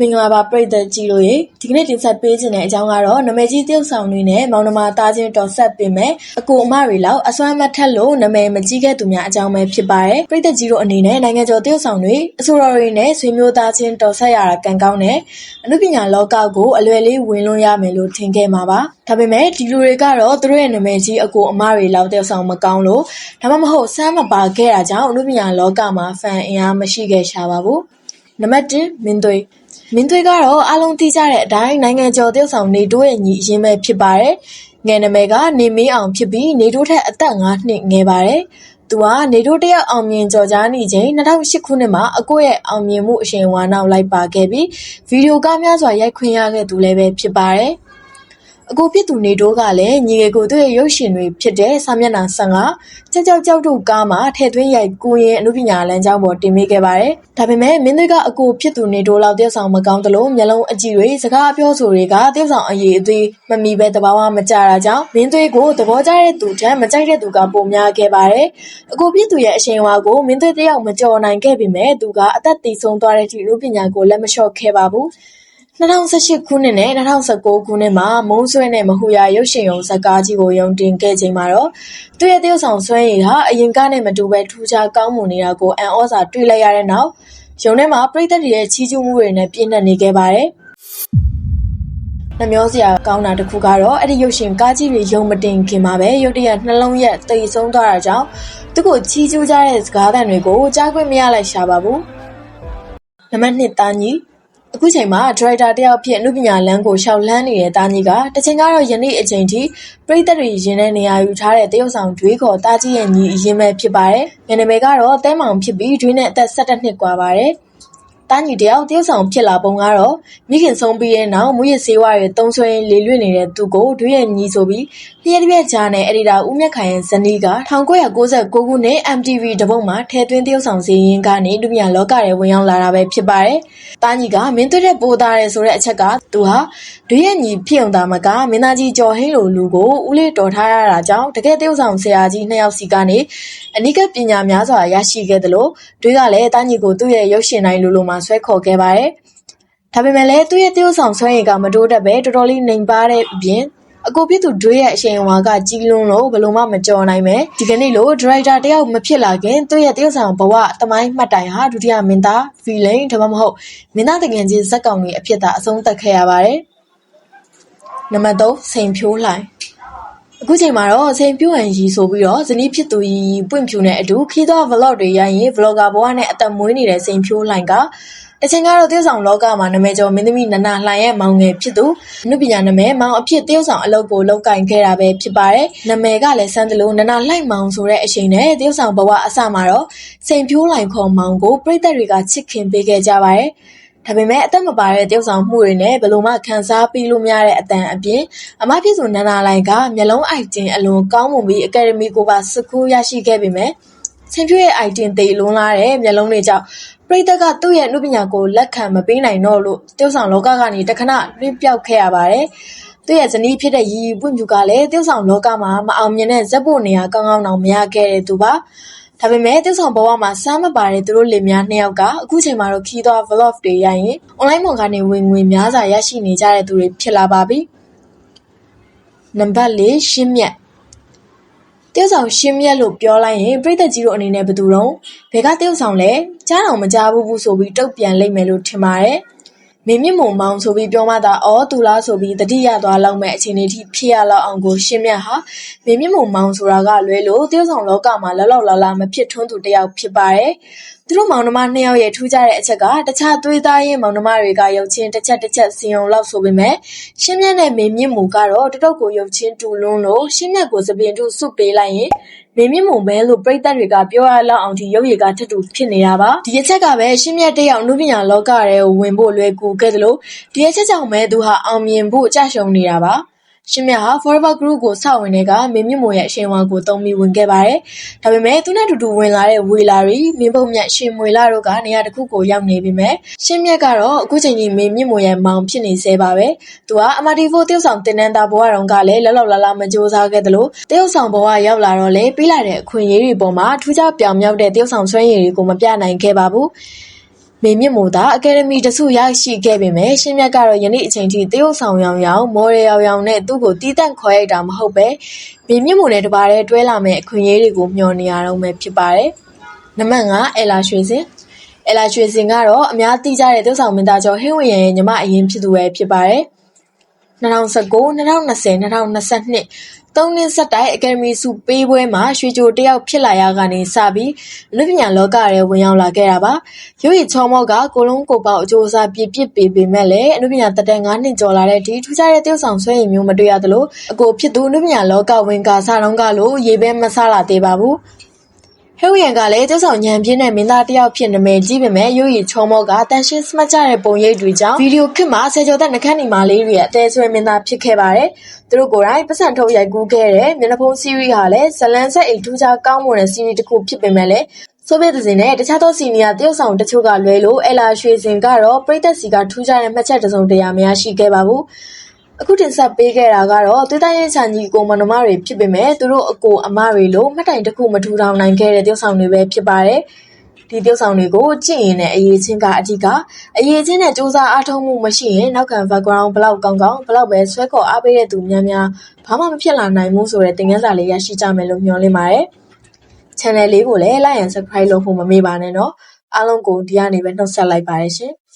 မင်္ဂလာပါပရိသတ်ကြီးတို့ရေဒီကနေ့တင်ဆက်ပေးခြင်းတဲ့အကြောင်းကတော့နာမည်ကြီးတယောက်ဆောင်တွေနဲ့မောင်နှမသားချင်းတော်ဆက်ပင်မဲ့အကိုအမတွေလောက်အစွမ်းမထက်လို့နာမည်မကြီးခဲ့သူများအကြောင်းပဲဖြစ်ပါတယ်ပရိသတ်ကြီးတို့အနေနဲ့နိုင်ငံကျော်တယောက်ဆောင်တွေအဆိုတော်တွေနဲ့ဆွေမျိုးသားချင်းတော်ဆက်ရတာကံကောင်းတဲ့အမှုပညာလောကကိုအလွယ်လေးဝင်လွှမ်းရမယ်လို့ထင်ခဲ့မှာပါဒါပေမဲ့ဒီလူတွေကတော့သူတို့ရဲ့နာမည်ကြီးအကိုအမတွေလောက်တယောက်ဆောင်မကောင်းလို့ဒါမှမဟုတ်စမ်းမပါခဲ့တာကြောင့်အမှုပညာလောကမှာဖန်အင်အားမရှိခဲ့ရှာပါဘူးနံပါတ်1မင်းသွေး မင်းသွေးကတော့အားလုံးသိကြတဲ့အတိုင်းနိုင်ငံကျော်တယောက်ဆောင်နေတိုးရဲ့ညီအရင်ပဲဖြစ်ပါတယ်။ငယ်နာမည်ကနေမင်းအောင်ဖြစ်ပြီးနေတိုးထက်အသက်9နှစ်ငယ်ပါတယ်။သူကနေတိုးတယောက်အောင်မြင်ကြော်ကြားနေချိန်2008ခုနှစ်မှာအကိုရဲ့အောင်မြင်မှုအရှိန်အဝါနောက်လိုက်ပါခဲ့ပြီးဗီဒီယိုကားများစွာရိုက်ခွင့်ရခဲ့သူလည်းပဲဖြစ်ပါတယ်။ အကိုဖြစ်သူနေတိုးကလည်းညီငယ်ကိုသူ့ရဲ့ရုပ်ရှင်တွေဖြစ်တဲ့စာမျက်နှာ15ကြောက်ကြောက်ကြောက်တို့ကားမှာထည့်သွင်းရိုက်ကူးရင်းအမှုပညာလမ်းကြောင်းပေါ်တင်ပေးခဲ့ပါတယ်။ဒါပေမဲ့မင်းတို့ကအကိုဖြစ်သူနေတိုးလောက်တယောက်ဆောင်မကောင်းသလိုမျက်လုံးအကြည့်တွေစကားအပြောဆိုတွေကတယောက်ဆောင်အရေးအသေးမမီပဲတဘာဝမကြတာကြောင့်မင်းသွေးကိုသဘောကျတဲ့သူထက်မကြိုက်တဲ့သူကပိုများခဲ့ပါတယ်။အကိုဖြစ်သူရဲ့အရှင်ဝါကိုမင်းသွေးတယောက်မကြော်နိုင်ခဲ့ပေမဲ့သူကအသက်တည်ဆုံးသွားတဲ့အထိလူပညာကိုလက်မလျှော့ခဲ့ပါဘူး။ 2018ခုနှစ်နဲ့ 2019ခုနှစ်မှာမုန်းဆွဲနဲ့ မဟူရာ ရုပ်ရှင်ရုံဇာတ်ကားကြီးကို ရုံတင်ခဲ့ချိန်မှာတော့ သူ့ရဲ့ သရုပ်ဆောင်ဆွဲရည်ဟာ အရင်ကနဲ့မတူဘဲ ထူးခြားကောင်းမွန်နေတာကို အံ့ဩစာတွေ့လိုက်ရတဲ့နောက် ရုံထဲမှာ ပရိသတ်တွေရဲ့ ချီးကျူးမှုတွေနဲ့ ပြည့်နှက်နေခဲ့ပါတယ်။နှမျောစရာကောင်းတာတစ်ခုကတော့ အဲ့ဒီရုပ်ရှင်ကားကြီးတွေ ရုံမတင်ခင်မှာပဲ ရုတ်တရက် နှလုံးရက်တိတ်ဆုံးသွားတာကြောင့် သူ့ကိုချီးကျူးကြတဲ့ စကားသံတွေကို ကြားခွင့်မရလိုက်ရှာပါဘူး။နံပါတ်1တာညီ အခုချိန်မှာ ဒါရိုက်တာတယောက်အဖြစ် အနုပညာလမ်းကို လျှောက်လှမ်းနေတဲ့ သားကြီးက တချိန်ကတော့ ယနေ့အချိန်ထိ ပရိသတ်တွေရင်ထဲ နေရာယူထားတဲ့ သရုပ်ဆောင်ဒွေးခေါ် သားကြီးရဲ့ ညီအရင်းပဲ ဖြစ်ပါတယ်။ငယ်နာမည်ကတော့ သဲမောင်ဖြစ်ပြီး ဒွေးနဲ့ အသက် ၁၁ နှစ်ကွာပါတယ်။ သားညီတယောက်တရုတ်ဆောင်ဖြစ်လာပုံကတော့မိခင်ဆုံးပြီးတဲ့နောက်မူရစ်ဆေးဝါးတွေသုံးဆွဲလေလွင့်နေတဲ့သူကိုတွေးရဲ့ညီဆိုပြီးလျှက်တစ်ပြက်ကြားနဲ့အဒီတာဦးမြတ်ခိုင်ရဲ့ဇနီးက1996ခုနှစ် MTV တပုတ်မှာထဲသွင်းတရုတ်ဆောင်စီရင်ကနေဒုတိယလောကထဲဝင်ရောက်လာတာပဲဖြစ်ပါတယ်။သားညီကမင်းသွေးတဲ့ပိုးသားတယ်ဆိုတဲ့အချက်ကသူဟာတွေးရဲ့ညီဖြစ်ုံသားမကမင်းသားကြီးကျော်ဟင်းလိုလူကိုဦးလေးတော်ထားရတာကြောင့်တကယ်တရုတ်ဆောင်ဆရာကြီးနှစ်ယောက်စီကနေအနိကပညာများစွာရရှိခဲ့သလိုတွေကလည်းသားညီကိုသူ့ရဲ့ရုပ်ရှင်တိုင်းလိုလိုမှာဆွဲခေါ်ခဲ့ပါတယ်။ဒါပေမဲ့လည်းသူ့ရဲ့တရုတ်ဆောင်ဆွဲရည်ကမတိုးတက်ပဲတော်တော်လေးနှိမ်ပါတဲ့အပြင်အကိုဖြစ်သူဒွေးရဲ့အရှိန်အဝါကကြီးလွန်းလို့ဘယ်လိုမှမကြော်နိုင်ပဲဒီကနေ့လိုဒရိုက်တာတယောက်မဖြစ်လာခင်သူ့ရဲ့တရုတ်ဆောင်ဘဝတမိုင်းမှတ်တိုင်ဟာဒုတိယမင်းသားဗီလိန်ဒါမှမဟုတ်မင်းသားတကယ်ချင်းဇက်ကောင်တွေအဖြစ်သာအဆုံးသတ်ခဲ့ရပါတယ်။နံပါတ်3စိန်ဖြိုးလှိုင် အခုချိန်မှာတော့စိန်ပြူဟန်ရီဆိုပြီးတော့ဇနီးဖြစ်သူရီပွင့်ဖြူနဲ့အတူခီးသော vlog တွေရိုက်ရင် vlogger ဘဝနဲ့အသက်မွေးနေတဲ့စိန်ဖြိုးလှိုင်ကတချိန်ကတော့တရုတ်ဆောင်လောကမှာနာမည်ကျော်မင်းသမီးနနလှိုင်ရဲ့မောင်ငယ်ဖြစ်သူအနုပညာနာမည်မောင်အဖြစ်တရုတ်ဆောင်အလုပ်ကိုလုပ်ကင်ခဲ့တာပဲဖြစ်ပါတယ်။နာမည်ကလည်းစမ်းတလို့နနလှိုင်မောင်ဆိုတဲ့အချိန်နဲ့တရုတ်ဆောင်ဘဝအစမှာတော့စိန်ဖြိုးလှိုင်ခေါ်မောင်ကိုပြည်သက်တွေကချစ်ခင်ပေးခဲ့ကြပါတယ်။ ဒါပေမဲ့အသက်မပါတဲ့တယောက်ဆောင်မှုတွေနဲ့ဘယ်လိုမှခံစားပြီးလို့မရတဲ့အတန်အပြင်အမဖြစ်သူနန္ဒာလိုင်ကမျက်လုံးအိုက်တင်အလွန်ကောင်းမွန်ပြီးအကယ်ဒမီကိုပါစကူးရရှိခဲ့ပေမဲ့ဆင်ဖြူရဲ့အိုက်တင်တေလွန်လာတဲ့မျက်လုံးတွေကြောင့်ပရိသတ်ကသူ့ရဲ့အမှုပညာကိုလက်ခံမပေးနိုင်တော့လို့တယောက်ဆောင်လောကကနေတခဏလွင့်ပြောက်ခဲ့ရပါတယ်။သူ့ရဲ့ဇနီးဖြစ်တဲ့ရီရီပွင့်ဖြူကလည်းတယောက်ဆောင်လောကမှာမအောင်မြင်တဲ့ဇက်ဖို့နေရာကောင်းကောင်းတောင်မရခဲ့တဲ့သူပါ။ ဒါပေမဲ့တယောက်ဆောင်ဘဝမှာစမ်းမပါတဲ့ သူတို့လင်များ နှစ်ယောက်က အခုချိန်မှာတော့ခီးသွား vlog တွေရိုက်ရင် online ပေါ်ကနေ ဝင်ငွေများစွာ ရရှိနေကြတဲ့သူတွေ ဖြစ်လာပါပြီ။နံပါတ် ၄ ရှင်းမြတ်တရုတ်ဆောင်ရှင်းမြတ်လို့ ပြောလိုက်ရင် ပရိသတ်ကြီးတို့အနေနဲ့ ဘယ်သူတုန်း ဘယ်ကတရုတ်ဆောင်လဲ ကြားတော်မကြားဘူးဘူးဆိုပြီး တုတ်ပြန်လိုက်မယ်လို့ ထင်ပါတယ် မင်းမြင့်မုံမောင်ဆိုပြီးပြောမှသာအော်သူလားဆိုပြီးတတိယသွားလောက်မဲ့အခြေအနေထိဖြစ်ရလောက်အောင်ကိုရှင်းမြတ်ဟာမင်းမြင့်မုံမောင်ဆိုတာကလွဲလို့တရုတ်ဆောင်လောကမှာလောက်လောက်လာလာမဖြစ်ထွန်းသူတယောက်ဖြစ်ပါတယ်သူတို့မောင်နှမနှစ်ယောက်ရဲ့ထူးခြားတဲ့အချက်ကတခြားသွေးသားရင်မောင်နှမတွေကရုပ်ချင်းတစ်ချက်တစ်ချက်စီယုံလောက်ဆိုပေမဲ့ရှင်းမြတ်နဲ့မင်းမြင့်မူကတော့တတုတ်ကိုရုပ်ချင်းတူလွန်းလို့ရှင်းမြတ်ကိုစပင်တူစုပေးလိုက်ရင် မင်းမြင့်မုံပဲလို့ပြိသက်တွေကပြောရလောက်အောင်ဒီရုပ်ရည်ကထက်တူဖြစ်နေတာပါဒီအချက်ကပဲရှင်းမြတ်တယောက်နုပညာလောကထဲကိုဝင်ဖို့လွယ်ကူခဲ့သလိုဒီအချက်ကြောင့်ပဲသူဟာအောင်မြင်ဖို့အကြရှုံနေတာပါ ရှင်မြတ်ဟာ Forever Group ကိုစဝင်တဲ့ကမင်းမြင့်မို့ရဲ့အရှင်ဝါကိုတုံးပြီးဝင်ခဲ့ပါတယ်။ဒါပေမဲ့သူနဲ့အတူတူဝင်လာတဲ့ဝေလာရီမင်းပုံမြတ်ရှင်မွေလာတို့ကနေရာတစ်ခုကိုရောက်နေပြီမဲ့ရှင်မြတ်ကတော့အခုချိန်ကြီးမင်းမြင့်မို့ရဲ့မောင်ဖြစ်နေသေးပါပဲ။သူကအမတီဖိုတယောက်ဆောင်တင်နန်းသားဘဝတော်ကလည်းလောက်လောက်လာလာမကြိုးစားခဲ့တယ်လို့တယောက်ဆောင်ဘဝရောက်လာတော့လေပေးလာတဲ့အခွင့်အရေးတွေပေါ်မှာထူးခြားပြောင်မြောက်တဲ့တယောက်ဆောင်ဆွမ်းရည်တွေကိုမပြနိုင်ခဲ့ပါဘူး။ မေမြင့်မို့သာ အကယ်ဒမီတစုရရှိခဲ့ပေမဲ့ရှင်းမြတ်ကတော့ ယနေ့အချိန်ထိတရုတ်ဆောင်ရောင်ရောင် မော်ရယ်ရောင်ရောင်နဲ့ သူ့ကိုတီးတန့်ခေါ်ရိုက်တာမဟုတ်ပဲမေမြင့်မို့နဲ့ တပါးတည်းတွဲလာမဲ့အခွင့်အရေးတွေကို မျှော်နေရတော့မယ်ဖြစ်ပါတယ်။နံပါတ်5အယ်လာရွှေစင် အယ်လာရွှေစင်ကတော့ အများသိကြတဲ့တရုတ်ဆောင်မင်းသားကျော်ဟင်းဝင်းရဲ့ ညီမအရင်ဖြစ်သူပဲ ဖြစ်ပါတယ်။ 2019 2020 2022သုံးနှစ်ဆက်တိုက် အကယ်ဒမီဆုပေးပွဲမှာ ရွှေကြိုတယောက်ဖြစ်လာရကနေစပြီး အနုပညာလောကထဲ ဝင်ရောက်လာခဲ့တာပါ ရုပ်ရည်ချောမော့ကကိုလုံးကိုပေါက် အကျိုးစား ပြည့်ပြည့်ပေပေမဲ့လည်း အနုပညာတက်တဲ့9နှစ်ကျော်လာတဲ့ဒီထူးခြားတဲ့တယောက်ဆောင်ဆွဲရင်မျိုး မတွေ့ရသလို အကိုဖြစ်သူ အနုပညာလောကဝင်ကာစားတော့ကလို့ရေပဲမဆလာသေးပါဘူး ဟဲဝီယန်ကလည်းကျဆောင်ညံပြင်းတဲ့မင်းသားတယောက်ဖြစ်နာမည်ကြီးပေမဲ့ရုပ်ရည်ချောမော့ကတန်ရှင်းစမတ်ကြတဲ့ပုံရိပ်တွေကြောင့်ဗီဒီယိုခစ်မှာဆယ်ကျော်သက်နှခမ်းနီမာလေးတွေရဲ့အသေးဆွဲမင်းသားဖြစ်ခဲ့ပါတယ်။သူတို့ကိုယ်တိုင်ပတ်စံထုတ်ရိုက်ကူးခဲ့တဲ့မျက်နှာဖုံးစီးရီးဟာလည်းဇလန်ဆက်အိတ်ထူးခြားကောင်းမွန်တဲ့စီးရီးတစ်ခုဖြစ်ပေမဲ့လည်းဆိုဗီယက်စင်နဲ့တခြားသောစီနီယာတရုတ်ဆောင်တချို့ကလွဲလို့အလာရွှေစင်ကတော့ပြည်သက်စီကထူးခြားတဲ့မှတ်ချက်တစုံတရာမရရှိခဲ့ပါဘူး။ အခုတင်ဆက်ပေးခဲ့တာကတော့သွေးသားရေးချန်ကြီးကိုမနမတွေဖြစ်ပေမဲ့သူတို့အကိုအမတွေလို့မှတ်တိုင်တစ်ခုမထူထောင်နိုင်ခဲ့တဲ့တရုတ်ဆောင်တွေပဲဖြစ်ပါတယ်။ဒီတရုတ်ဆောင်တွေကိုကြည့်ရင်လည်းအရေးချင်းကအဓိကအရေးချင်းနဲ့စူးစမ်းအားထုတ်မှုမရှိရင်နောက်ခံ background ဘလောက်ကောင်းကောင်းဘလောက်ပဲဆွဲခေါ်အားပေးတဲ့သူများများဘာမှမဖြစ်လာနိုင်ဘူးဆိုတဲ့သင်ခန်းစာလေးရရှိကြမယ်လို့မျှော်လင့်ပါတယ်။ channel လေးကိုလည်း like and subscribe လုပ်ဖို့မမေ့ပါနဲ့နော်။အားလုံးကိုဒီကနေပဲနှုတ်ဆက်လိုက်ပါတယ်ရှင်။